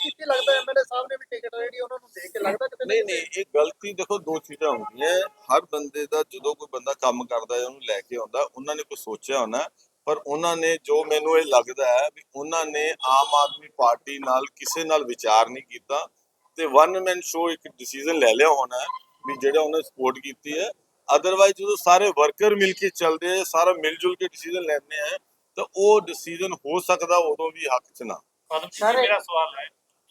ਕੀਤੀ ਲੱਗਦਾ ਐਮਐਲਏ ਸਾਹਿਬ ਨੇ ਵੀ ਟਿਕਟ ਜਿਹੜੀ ਉਹਨਾਂ ਨੂੰ ਦੇ ਕੇ ਲੱਗਦਾ ਕਿਤੇ ਨਹੀਂ ਨਹੀਂ ਇਹ ਗਲਤੀ ਦੇਖੋ ਦੋ ਚੀਜ਼ਾਂ ਹੁੰਦੀਆਂ ਹਰ ਬੰਦੇ ਦਾ ਜਦੋਂ ਕੋਈ ਬੰਦਾ ਕੰਮ ਕਰਦਾ ਹੈ ਉਹਨੂੰ ਲੈ ਕੇ ਆਉਂਦਾ ਉਹਨਾਂ ਨੇ ਕੁਝ ਸੋਚਿਆ ਹੋਣਾ ਪਰ ਉਹਨਾਂ ਨੇ ਜੋ ਮੈਨੂੰ ਇਹ ਲੱਗਦਾ ਹੈ ਵੀ ਉਹਨਾਂ ਨੇ ਆਮ ਆਦਮੀ ਪਾਰਟੀ ਨਾਲ ਕਿਸੇ ਨਾਲ ਵਿਚਾਰ ਨਹੀਂ ਕੀਤਾ ਤੇ ਵਨ ਮੈਨ ਸ਼ੋ ਇੱਕ ਡਿਸੀਜਨ ਲੈ ਲਿਆ ਹੋਣਾ ਵੀ ਜਿਹੜਾ ਉਹਨੇ ਸਪੋਰਟ ਕੀਤੀ ਹੈ ਅਦਰਵਾਈਜ਼ ਜਦੋਂ ਸਾਰੇ ਵਰਕਰ ਮਿਲ ਕੇ ਚੱਲਦੇ ਆ ਸਾਰਾ ਮਿਲ ਜੁਲ ਕੇ ਡਿਸੀਜਨ ਲੈਂਦੇ ਆ ਤਾਂ ਉਹ ਡਿਸੀਜਨ ਹੋ ਸਕਦਾ ਉਦੋਂ ਵੀ ਹੱਕ 'ਚ ਨਾ। ਮੇਰਾ ਸਵਾਲ ਹੈ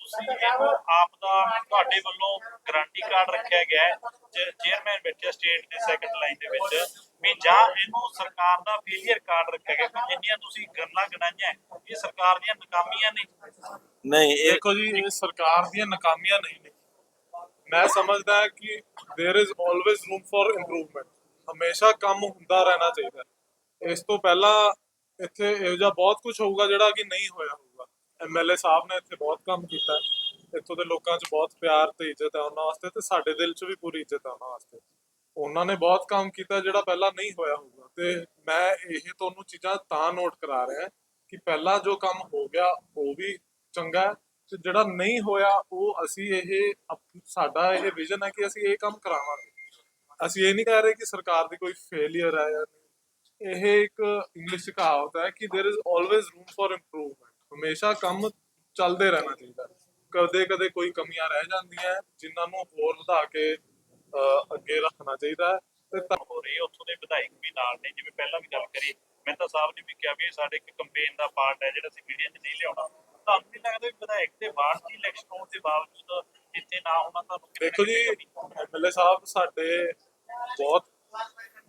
ਤੁਸੀਂ ਇਹਨੂੰ ਆਪ ਦਾ ਤੁਹਾਡੇ ਵੱਲੋਂ ਗਾਰੰਟੀ ਕਾਰਡ ਰੱਖਿਆ ਗਿਆ ਹੈ ਚੇਅਰਮੈਨ ਬੈਠੇ ਸਟੇਟ ਦੇ ਸੈਕੰਡ ਲਾਈਨ ਦੇ ਵਿੱਚ ਵੀ ਜਾਂ ਇਹਨੂੰ ਸਰਕਾਰ ਦਾ ਫੇਲਿਅਰ ਕਾਰਡ ਰੱਖਿਆ ਗਿਆ ਜਿੰਨੀਆਂ ਤੁਸੀਂ ਗੱਲਾਂ ਗਣਾਈਆਂ ਇਹ ਸਰਕਾਰ ਦੀਆਂ ਨਾਕਾਮੀਆਂ ਨੇ। ਨਹੀਂ ਦੇਖੋ ਜੀ ਇਹ ਸਰਕਾਰ ਦੀਆਂ ਨਾਕਾਮੀਆਂ ਨਹੀਂ ਨੇ। ਮੈਂ ਸਮਝਦਾ ਕਿ there is always room for improvement ਹਮੇਸ਼ਾ ਕੰਮ ਹੁੰਦਾ ਰਹਿਣਾ ਚਾਹੀਦਾ ਇਸ ਤੋਂ ਪਹਿਲਾਂ ਇੱਥੇ ਇਹੋ ਜਿਹਾ ਬਹੁਤ ਕੁਝ ਹੋਊਗਾ ਜਿਹੜਾ ਕਿ ਨਹੀਂ ਹੋਇਆ ਐਮਐਲਏ ਸਾਹਿਬ ਨੇ ਇੱਥੇ ਬਹੁਤ ਕੰਮ ਕੀਤਾ। ਇੱਥੋਂ ਦੇ ਲੋਕਾਂ 'ਚ ਬਹੁਤ ਪਿਆਰ ਤੇ ਇੱਜ਼ਤ ਹੈ ਉਹਨਾਂ ਵਾਸਤੇ ਤੇ ਸਾਡੇ ਦਿਲ 'ਚ ਵੀ ਪੂਰੀ ਇੱਜ਼ਤ ਹੈ ਉਹਨਾਂ ਵਾਸਤੇ। ਉਹਨਾਂ ਨੇ ਬਹੁਤ ਕੰਮ ਕੀਤਾ ਜਿਹੜਾ ਪਹਿਲਾਂ ਨਹੀਂ ਹੋਇਆ ਹੋਊਗਾ। ਤੇ ਮੈਂ ਇਹ ਤੁਹਾਨੂੰ ਚੀਜ਼ਾਂ ਤਾਂ ਨੋਟ ਕਰਾ ਰਿਹਾ ਕਿ ਪਹਿਲਾਂ ਜੋ ਕੰਮ ਹੋ ਗਿਆ, ਉਹ ਵੀ ਚੰਗਾ ਤੇ ਜਿਹੜਾ ਨਹੀਂ ਹੋਇਆ, ਉਹ ਅਸੀਂ ਇਹ ਸਾਡਾ ਇਹ ਵਿਜ਼ਨ ਹੈ ਕਿ ਅਸੀਂ ਇਹ ਕੰਮ ਕਰਾਵਾਂਗੇ। ਅਸੀਂ ਇਹ ਨਹੀਂ ਕਹਿ ਰਹੇ ਕਿ ਸਰਕਾਰ ਦੀ ਕੋਈ ਫੇਲਿਅਰ ਹੈ ਜਾਂ ਇਹ ਇੱਕ ਇੰਗਲਿਸ਼ ਕਹਾਵਤ ਹੈ ਕਿ there is always room for improvement ਹਮੇਸ਼ਾ ਕੰਮ ਚੱਲਦੇ ਰਹਿਣਾ ਚਾਹੀਦਾ। ਕਦੇ ਕਦੇ ਕੋਈ ਕਮੀਆਂ ਰਹਿ ਜਾਂਦੀਆਂ ਜਿਨ੍ਹਾਂ ਨੂੰ ਹੋਰ ਵਧਾ ਕੇ ਅੱਗੇ ਰੱਖਣਾ ਚਾਹੀਦਾ ਤੇ ਤਾਂ ਹੋ ਰਹੀ ਉੱਥੋਂ ਦੇ ਵਿਧਾਇਕ ਵੀ ਨਾਲ ਨੇ। ਜਿਵੇਂ ਪਹਿਲਾਂ ਵੀ ਗੱਲ ਕਰੀ ਮਹਿਤਾ ਸਾਹਿਬ ਨੇ ਵੀ ਕਿਹਾ ਵੀ ਇਹ ਸਾਡੇ ਇੱਕ ਕੰਪੇਨ ਦਾ ਪਾਰਟ ਹੈ ਜਿਹੜਾ ਅਸੀਂ ਮੀਡੀਆ 'ਚ ਨਹੀਂ ਲਿਆਉਣਾ। ਤੁਹਾਨੂੰ ਨਹੀਂ ਲੱਗਦਾ ਵੀ ਵਿਧਾਇਕ ਦੇ ਬਾਅਦ ਦੀ ਇਲੈਕਸ਼ਨ ਹੋਣ ਦੇ ਬਾਵਜੂਦ ਇੱਥੇ ਨਾ ਹੋਣਾ ਤੁਹਾਨੂੰ ਦੇਖੋ ਜੀ ਐਮਐਲਏ ਸਾਹਿਬ ਸਾਡੇ ਬਹੁਤ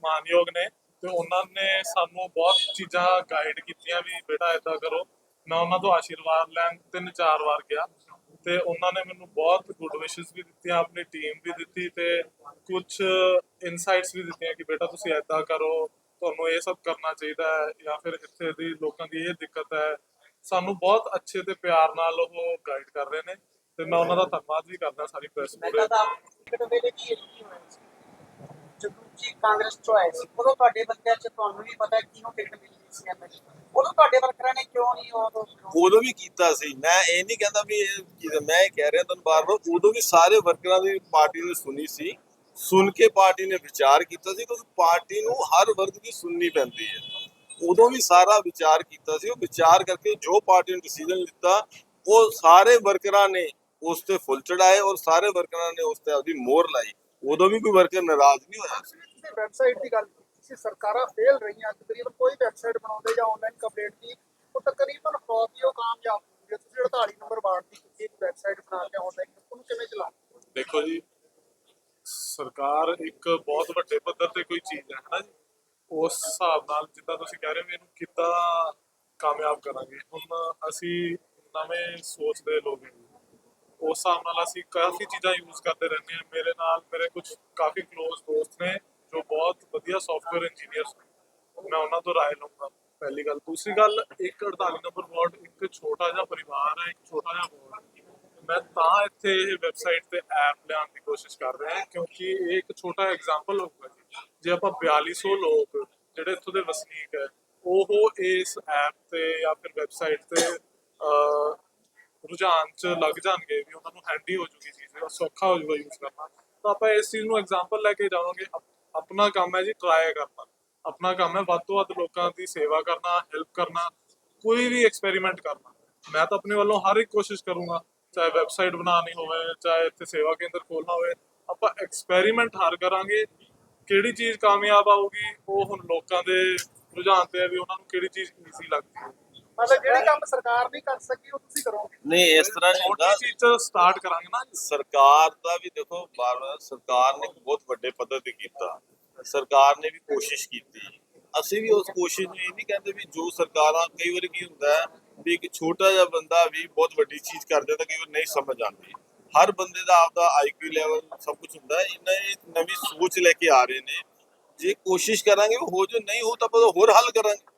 ਮਾਨਯੋਗ ਨੇ ਤੇ ਉਹਨਾਂ ਨੇ ਸਾਨੂੰ ਬਹੁਤ ਚੀਜ਼ਾਂ ਗਾਈਡ ਕੀਤੀਆਂ ਵੀ ਬੇਟਾ ਏਦਾਂ ਕਰੋ। ਮੈਂ ਉਹਨਾਂ ਤੋਂ ਆਸ਼ੀਰਵਾਦ ਲੈਣ ਤਿੰਨ ਚਾਰ ਵਾਰ ਗਿਆ ਤੇ ਉਹਨਾਂ ਨੇ ਮੈਨੂੰ ਬਹੁਤ ਗੁੱਡ ਵਿਸ਼ੇਸ ਵੀ ਦਿੱਤੀਆਂ ਆਪਣੀ ਟੀਮ ਵੀ ਦਿੱਤੀ ਤੇ ਕੁਝ ਇਨਸਾਈਟਸ ਵੀ ਦਿੱਤੀਆਂ ਕਿ ਬੇਟਾ ਤੁਸੀਂ ਏਦਾਂ ਕਰੋ ਤੁਹਾਨੂੰ ਇਹ ਸਭ ਕਰਨਾ ਚਾਹੀਦਾ ਹੈ ਜਾਂ ਫਿਰ ਇੱਥੇ ਦੀ ਲੋਕਾਂ ਦੀ ਇਹ ਦਿੱਕਤ ਹੈ। ਸਾਨੂੰ ਬਹੁਤ ਅੱਛੇ ਤੇ ਪਿਆਰ ਨਾਲ ਉਹ ਗਾਈਡ ਕਰ ਰਹੇ ਨੇ ਤੇ ਮੈਂ ਉਹਨਾਂ ਦਾ ਧੰਨਵਾਦ ਵੀ ਕਰਦਾ ਸਾਰੀ ਪ੍ਰੈਸ ਮੈਂ ਪੂਰੇ। ਤਾਂ ਟਿਕਟ ਵੇਲੇ ਕੀ ਕੀ ਹੋਇਆ ਸੀ। ਜਦੋਂ ਤੁਸੀਂ ਕਾਂਗਰਸ ਚੋਂ ਆਏ ਸੀ ਉਦੋਂ ਤੁਹਾਡੇ ਬੰਦਿਆਂ 'ਚ ਤੁਹਾਨੂੰ ਵੀ ਪਤਾ ਕਿਹਨੂੰ ਟਿਕਟ ਮਿਲੀ? ਸੀ ਐਮਐਲਏ ਉਦੋਂ ਤੁਹਾਡੇ ਵਰਕਰਾਂ ਨੇ ਕਿਉਂ ਨਹੀਂ ਉਦੋਂ ਉਦੋਂ ਵੀ ਕੀਤਾ ਸੀ। ਮੈਂ ਇਹ ਨਹੀਂ ਕਹਿੰਦਾ ਵੀ ਇਹ ਕੀ- ਮੈਂ ਇਹ ਕਹਿ ਰਿਹਾ ਤੁਹਾਨੂੰ ਬਾਰ-ਬਾਰ ਉਦੋਂ ਵੀ ਸਾਰੇ ਵਰਕਰਾਂ ਦੀ ਪਾਰਟੀ ਨੇ ਸੁਣੀ ਸੀ। ਸੁਣ ਕੇ ਪਾਰਟੀ ਨੇ ਵਿਚਾਰ ਕੀਤਾ ਸੀ ਕਿਉਂਕਿ ਪਾਰਟੀ ਨੂੰ ਹਰ ਵਰਗ ਦੀ ਸੁਣਨੀ ਪੈਂਦੀ ਹੈ। ਉਦੋਂ ਵੀ ਸਾਰਾ ਵਿਚਾਰ ਕੀਤਾ ਸੀ। ਉਹ ਵਿਚਾਰ ਕਰਕੇ ਜੋ ਪਾਰਟੀ ਨੇ ਡਿਸੀਜਨ ਲਿੱਤਾ ਉਹ ਸਾਰੇ ਵਰਕਰਾਂ ਨੇ ਉਸ ਤੇ ਫੁੱਲ ਚੜਾਏ ਔਰ ਸਾਰੇ ਵਰਕਰਾਂ ਨੇ ਉਸ ਤੇ ਆਪਦੀ ਮੋਹਰ ਲਾਈ। ਉਦੋਂ ਵੀ ਕੋਈ ਵਰਕਰ ਨਾਰਾਜ਼ ਨਹੀਂ ਹੋਇਆ। ਸੀ ਵੈਬਸਾਈਟ ਦੀ ਗੱਲ ਕੀਤੀ। ਸੀ ਸਰਕਾਰਾਂ ਫੇਲ ਰਹੀਆਂ, ਤਕਰੀਬਨ ਕੋਈ ਵੈਬਸਾਈਟ ਬਣਾਉਂਦੇ ਜਾਂ ਆਨਲਾਈਨ ਕੰਪਲੀਟ ਦੀ, ਉਹ ਤਕਰੀਬਨ ਫੌਜੀ ਉਹ ਕਾਮਯਾਬ ਹੁੰਦੀ ਤੁਸੀਂ 48 ਨੰਬਰ ਵਾਰਡ ਦੀ ਤੁਸੀਂ ਵੈਬਸਾਈਟ ਬਣਾ ਕੇ ਆਨਲਾਈਨ ਉਹਨੂੰ ਕਿਵੇਂ ਚਲਾਉਂਦੇ ਦੇਖੋ ਜੀ, ਸਰਕਾਰ ਇੱਕ ਬਹੁਤ ਵੱਡੇ ਪੱਧਰ ਤੇ ਕੋਈ ਚੀਜ਼ ਹੈ, ਹਨਾ ਜੀ? ਉਸ ਹਿਸਾਬ ਨਾਲ ਜਿੱਦਾਂ ਤੁਸੀਂ ਕਹਿ ਰਹੇ ਹੋ ਇਹਨੂੰ ਕਿੱਦਾਂ ਕਾਮਯਾਬ ਕਰਾਂਗੇ? ਹੁਣ ਅਸੀਂ ਨਵੇਂ ਸੋਚ ਦੇ ਲੋਕ ਹਾਂ ਉਸ ਹਿਸਾਬ ਨਾਲ ਅਸੀਂ ਕਾਫੀ ਚੀਜ਼ਾਂ ਯੂਜ਼ ਕਰਦੇ ਰਹਿੰਦੇ ਹਾਂ। ਮੇਰੇ ਨਾਲ ਮੇਰੇ ਕੁਝ ਕਾਫੀ ক্লোਜ਼ ਦੋਸਤ ਨੇ ਜੋ ਬਹੁਤ ਵਧੀਆ ਸੌਫਟਵੇਅਰ ਇੰਜੀਨੀਅਰਸ ਨੇ ਮੈਂ ਉਹਨਾਂ ਤੋਂ ਰਾਏ ਲਵਾਂਗਾ ਪਹਿਲੀ ਗੱਲ। ਦੂਸਰੀ ਗੱਲ, ਇੱਕ 48 ਨੰਬਰ ਵਾਰਡ, ਇੱਕ ਛੋਟਾ ਜਿਹਾ ਪਰਿਵਾਰ ਹੈ, ਇੱਕ ਛੋਟਾ ਜਿਹਾ ਵਾਰਡ। ਮੈਂ ਤਾਂ ਇੱਥੇ ਇਹ ਵੈਬਸਾਈਟ ਤੇ ਐਪ ਲਿਆਉਣ ਦੀ ਕੋਸ਼ਿਸ਼ ਕਰ ਰਿਹਾ ਹਾਂ, ਕਿਉਂਕਿ ਇਹ ਇੱਕ ਛੋਟਾ ਐਗਜ਼ਾਮਪਲ ਹੋਊਗਾ ਜੀ। ਜੇ ਆਪਾਂ 4200 ਲੋਕ, ਜਿਹੜੇ ਇੱਥੋਂ ਦੇ ਵਸਨੀਕ ਹੈ, ਉਹ ਇਸ ਐਪ ਤੇ ਜਾਂ ਫਿਰ ਵੈਬਸਾਈਟ ਤੇ ਰੁਝਾਨ ਚ ਲੱਗ ਜਾਣਗੇ ਵੀ ਉਹਨਾਂ ਨੂੰ ਹੈਂਡੀ ਹੋ ਜੂਗੀ ਚੀਜ਼ ਸੌਖਾ ਹੋ ਜੂਗਾ ਯੂਜ਼ ਕਰਨਾ। ਤਾਂ ਆਪਾਂ ਇਸ ਚੀਜ਼ ਨੂੰ ਐਗਜ਼ਾਮਪਲ ਲੈ ਕੇ ਜਾਵਾਂਗੇ ਆਪਣਾ ਕੰਮ ਹੈ ਜੀ ਟਰਾਈ ਕਰਨਾ। ਆਪਣਾ ਕੰਮ ਹੈ ਵੱਧ ਤੋਂ ਵੱਧ ਲੋਕਾਂ ਦੀ ਸੇਵਾ ਕਰਨਾ ਹੈਲਪ ਕਰਨਾ, ਕੋਈ ਵੀ ਐਕਸਪੈਰੀਮੈਂਟ ਕਰਨਾ। ਮੈਂ ਤਾਂ ਆਪਣੇ ਵੱਲੋਂ ਹਰ ਇੱਕ ਕੋਸ਼ਿਸ਼ ਕਰੂੰਗਾ, ਚਾਹੇ ਵੈਬਸਾਈਟ ਬਣਾਉਣੀ ਹੋਵੇ, ਚਾਹੇ ਇੱਥੇ ਸੇਵਾ ਕੇਂਦਰ ਖੋਲਣਾ ਹੋਵੇ, ਆਪਾਂ ਐਕਸਪੈਰੀਮੈਂਟ ਹਰ ਕਰਾਂਗੇ, ਕਿਹੜੀ ਚੀਜ਼ ਕਾਮਯਾਬ ਆਊਗੀ, ਉਹ ਹੁਣ ਲੋਕਾਂ ਦੇ ਰੁਝਾਨ ਤੇ ਹੈ ਵੀ ਉਹਨਾਂ ਨੂੰ ਕਿਹੜੀ ਚੀਜ਼ ਈਜ਼ੀ ਲੱਗਦੀ ਹੈ ਮਤਲਬ ਜਿਹੜੇ ਕੰਮ ਸਰਕਾਰ ਨਹੀਂ ਕਰ ਸਕੀ ਉਹ ਤੁਸੀਂ ਕਰੋਗੇ। ਨਹੀਂ ਇਸ ਤਰ੍ਹਾਂ ਨਹੀਂ ਹੁੰਦਾ। ਛੋਟੀ ਚੀਜ਼ ਤੋਂ ਸਟਾਰਟ ਕਰਾਂਗੇ ਨਾ ਸਰਕਾਰ ਦਾ ਵੀ ਦੇਖੋ ਬਾਰ-ਬਾਰ ਸਰਕਾਰ ਨੇ ਇੱਕ ਬਹੁਤ ਵੱਡੇ ਪੱਧਰ ਤੇ ਕੀਤਾ। ਸਰਕਾਰ ਨੇ ਵੀ ਕੋਸ਼ਿਸ਼ ਕੀਤੀ। ਅਸੀਂ ਵੀ ਉਸ ਕੋਸ਼ਿਸ਼ ਨੂੰ ਇਹ ਨਹੀਂ ਕਹਿੰਦੇ ਵੀ ਜੋ ਸਰਕਾਰਾਂ ਕਈ ਵਾਰ ਕੀ ਹੁੰਦਾ ਹੈ ਵੀ ਇੱਕ ਛੋਟਾ ਜਿਹਾ ਬੰਦਾ ਵੀ ਬਹੁਤ ਵੱਡੀ ਚੀਜ਼ ਕਰ ਦਿੰਦਾ ਕਈ ਵਾਰ ਨਹੀਂ ਸਮਝ ਆਉਂਦੀ। ਹਰ ਬੰਦੇ ਦਾ ਆਪਦਾ ਆਈਕਿਊ ਲੈਵਲ ਸਭ ਕੁਝ ਹੁੰਦਾ ਹੈ। ਇਹਨਾਂ ਇਹ ਨਵੀਂ ਸੋਚ ਲੈ ਕੇ ਆ ਰਹੇ ਨੇ। ਜੇ ਕੋਸ਼ਿਸ਼ ਕਰਾਂਗੇ ਉਹ ਹੋ ਜੋ ਨਹੀਂ ਹੋ ਤਾਂ ਆਪਾਂ ਹੋਰ ਹੱਲ ਕਰਾਂਗੇ।